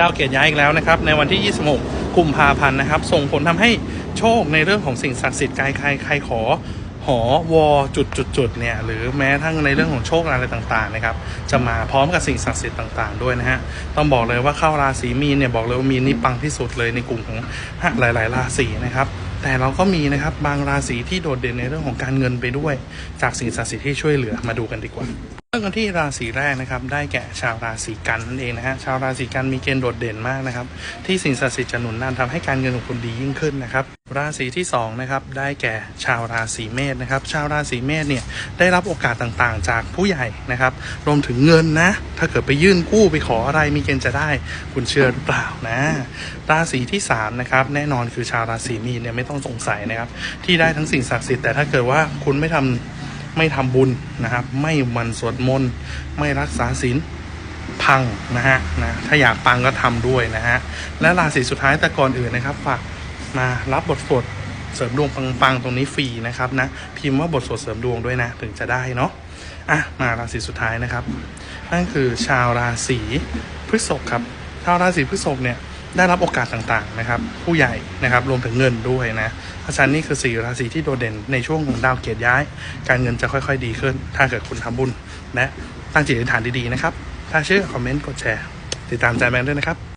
ดาวเกตย้ายอีกแล้วนะครับ ในวันที่ 26 กุมภาพันธ์นะครับ ส่งผลทำให้โชคในเรื่องของสิ่งศักดิ์สิทธิ์ใครใครใครขอหอวอจุดจุดจุดเนี่ยหรือแม้ทั้งในเรื่องของโชคอะไรต่างๆนะครับจะมาพร้อมกับสิ่งศักดิ์สิทธิ์ต่างๆด้วยนะฮะต้องบอกเลยว่าเข้าราศีมีนเนี่ยบอกเลยว่ามีนนี่ปังที่สุดเลยในกลุ่มของหลาย ๆ ราศีนะครับแต่เราก็มีนะครับบางราศีที่โดดเด่นในเรื่องของการเงินไปด้วย จากสิ่งศักดิ์สิทธิ์ที่ช่วยเหลือมาดูกันดีกว่า เริ่มกันที่ราศีแรกนะครับได้แก่ชาวราศีกันนั่นเองนะฮะชาวราศีกันมีเกณฑ์โดดเด่นมากนะครับที่สิ่งศักดิ์สิทธิ์จะหนุนนำทำให้การเงินของคุณดียิ่งขึ้นนะครับราศีที่สองนะครับได้แก่ชาวราศีเมษนะครับชาวราศีเมษเนี่ยได้รับโอกาสต่างๆ จากผู้ใหญ่นะครับรวมถึงเงินนะถ้าเกิดไปยื่นกู้ไปขออะไรมีเกณฑ์จะได้คุณเชื่อหรือเปล่านะ ราศีที่สามนะครับแน่นอนคือชาวราศีมีนเนี่ยไม่ต้องสงสัยนะครับที่ได้ทั้งสิ่งศักดิ์สิทธิ์แต่ถ้าเกิดว่าคุณไม่ทำ ไม่ทำบุญนะครับ ไม่มันสวดมนต์ไม่รักษาศีลพังนะฮะนะถ้าอยากปังก็ทำด้วยนะฮะและราศีสุดท้ายแต่ก่อนอื่นนะครับฝากมารับบทสวดเสริมดวงปังๆตรงนี้ฟรีนะครับนะพิมพ์ว่าบทสวดเสริมดวงด้วยนะ ถึงจะได้เนาะอะมาราศีสุดท้ายนะครับ นั่นคือชาวราศีพฤษภครับชาวราศีพฤษภเนี่ย ได้รับโอกาสต่างๆนะครับ ผู้ใหญ่นะครับรวมถึงเงินด้วยนะเพราะฉะนั้นนี่คือสี่ราศีที่โดดเด่นในช่วงของดาวเกียรติย้าย การเงินจะค่อยๆ ดีขึ้น ถ้าเกิดคุณทำบุญและตั้งจิตอธิษฐานดีๆนะครับ ถ้าเชื่อคอมเมนต์กดแชร์ ติดตามใจแบงค์ด้วยนะครับ